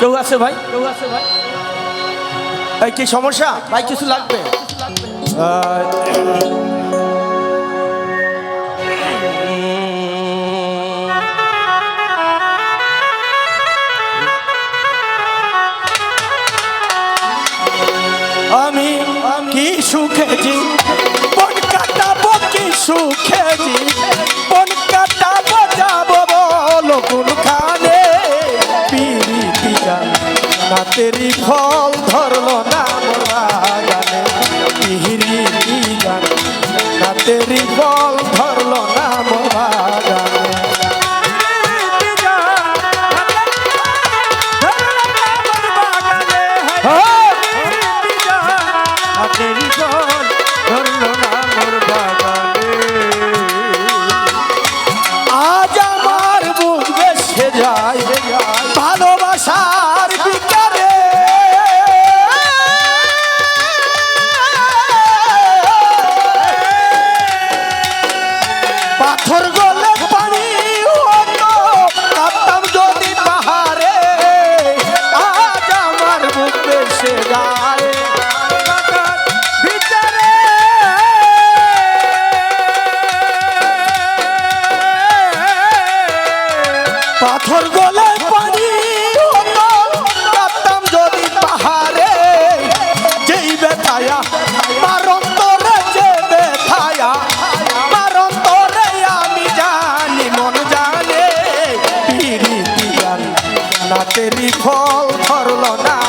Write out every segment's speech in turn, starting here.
কেউ আছে ভাই? কেউ আছে ভাই? এই কি সমস্যা? ভাই কিছু লাগবে? তেরি বল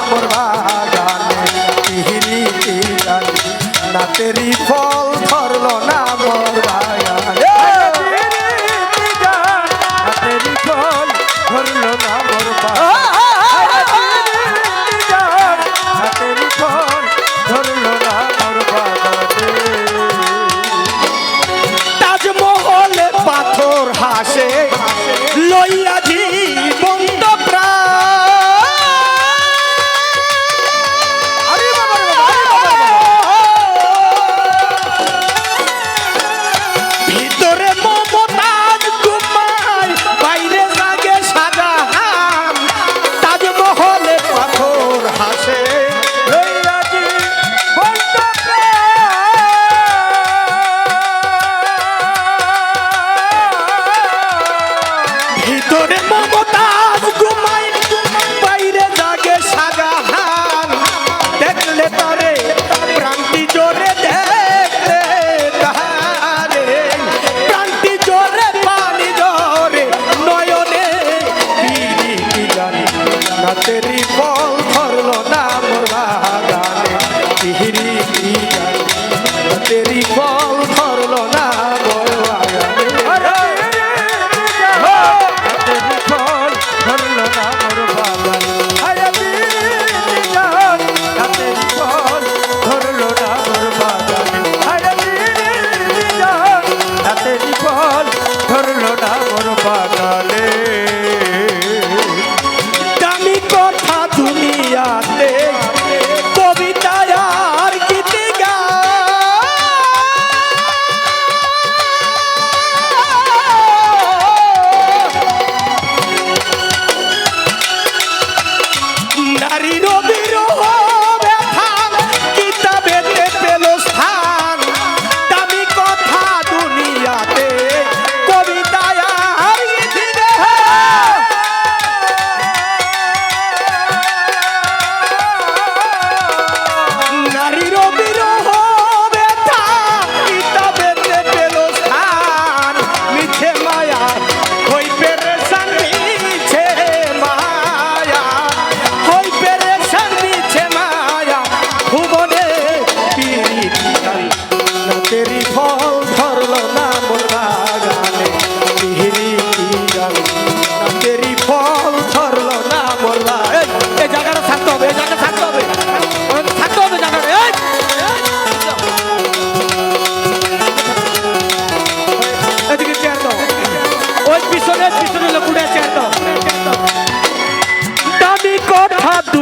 মোর বাগানে তিহিরি তিতানি নাতেরি ফল ফল Tenemos botas.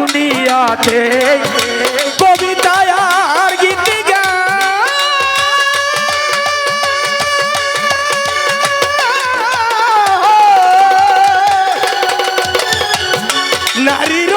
দুনিয়াতে কবিতায় আর গীতি নারীর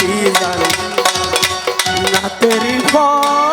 জানি না তেরি ফল